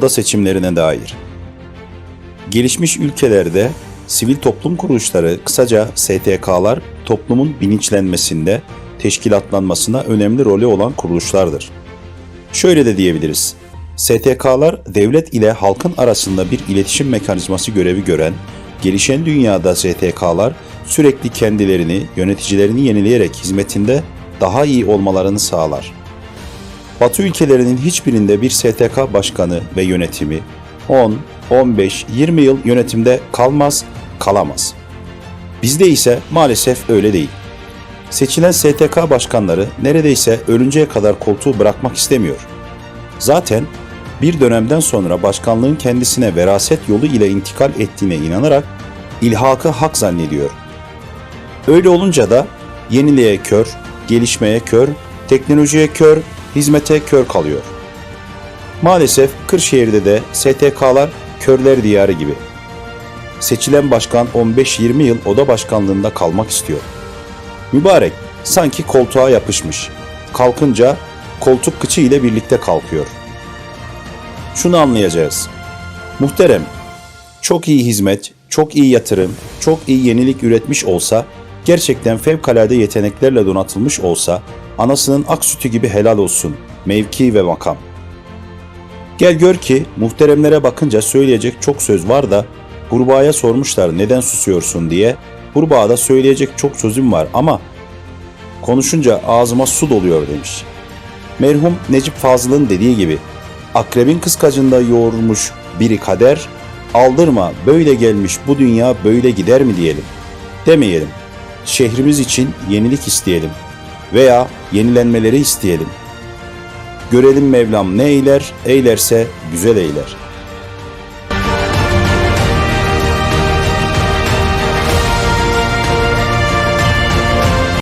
oda seçimlerine dair. Gelişmiş ülkelerde sivil toplum kuruluşları, kısaca STK'lar toplumun bilinçlenmesinde, teşkilatlanmasına önemli rolü olan kuruluşlardır. Şöyle de diyebiliriz. STK'lar devlet ile halkın arasında bir iletişim mekanizması görevi gören, gelişen dünyada STK'lar sürekli kendilerini, yöneticilerini yenileyerek hizmetinde daha iyi olmalarını sağlar. Batı ülkelerinin hiçbirinde bir STK başkanı ve yönetimi 10, 15, 20 yıl yönetimde kalmaz, kalamaz. Bizde ise maalesef öyle değil. Seçilen STK başkanları neredeyse ölünceye kadar koltuğu bırakmak istemiyor. Zaten bir dönemden sonra başkanlığın kendisine veraset yolu ile intikal ettiğine inanarak ilhakı hak zannediyor. Öyle olunca da yeniliğe kör, gelişmeye kör, teknolojiye kör, hizmete kör kalıyor. Maalesef Kırşehir'de de STK'lar körler diyarı gibi. Seçilen başkan 15-20 yıl oda başkanlığında kalmak istiyor. Mübarek sanki koltuğa yapışmış. Kalkınca koltuk kıçı ile birlikte kalkıyor. Şunu anlayacağız. Muhterem, çok iyi hizmet, çok iyi yatırım, çok iyi yenilik üretmiş olsa, gerçekten fevkalade yeteneklerle donatılmış olsa, anasının ak sütü gibi helal olsun, mevki ve makam. Gel gör ki muhteremlere bakınca söyleyecek çok söz var da Hurba'ya sormuşlar neden susuyorsun diye. Hurba da söyleyecek çok sözüm var ama konuşunca ağzıma su doluyor demiş. Merhum Necip Fazıl'ın dediği gibi akrebin kıskacında yoğurmuş biri kader, aldırma böyle gelmiş bu dünya böyle gider mi diyelim. Demeyelim. Şehrimiz için yenilik isteyelim veya yenilenmeleri isteyelim. Görelim Mevlam ne eyler, eylerse güzel eyler.''